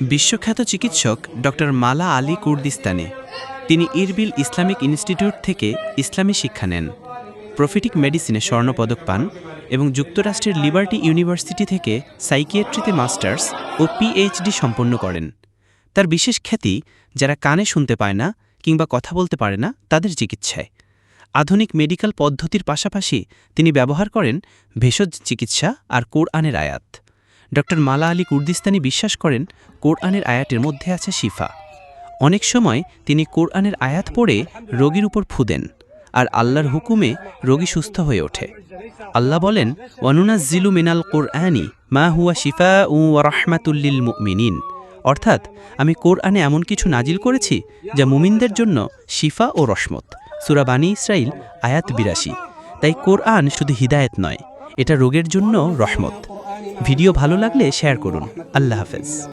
বিশ্বখ্যাত চিকিৎসক ডক্টর মালা আলী কুর্দিস্তানি। তিনি ইরবিল ইসলামিক ইনস্টিটিউট থেকে ইসলামী শিক্ষা নেন। প্রফিটিক মেডিসিনে স্বর্ণপদক পান এবং যুক্তরাষ্ট্রের লিবার্টি ইউনিভার্সিটি থেকে সাইকিয়াট্রিতে মাস্টার্স ও পিএইচডি সম্পন্ন করেন। তার বিশেষ খ্যাতি, যারা কানে শুনতে পায় না কিংবা কথা বলতে পারে না, তাদের চিকিৎসায়। আধুনিক মেডিকেল পদ্ধতির পাশাপাশি তিনি ব্যবহার করেন ভেষজ চিকিৎসা আর কোরআনের আয়াত। ডক্টর মালা আলী কুর্দিস্তানি বিশ্বাস করেন, কোরআনের আয়াতের মধ্যে আছে শিফা। অনেক সময় তিনি কোরআনের আয়াত পড়ে রোগীর উপর ফুদেন আর আল্লাহর হুকুমে রোগী সুস্থ হয়ে ওঠে। আল্লাহ বলেন, ওয়ানুনাজ্জিলু মিনাল কোরআনি মা হুয়া শিফা উ রহমাতুল্লিল মুমিনিন। অর্থাৎ, আমি কোরআনে এমন কিছু নাজিল করেছি যা মুমিনদের জন্য শিফা ও রসমত সুরা বানী ইসরাইল আয়াত বিরাশি। তাই কোরআন শুধু হিদায়েত নয়, এটা রোগের জন্য রহমত। ভিডিও ভালো লাগলে শেয়ার করুন। আল্লাহ হাফেজ।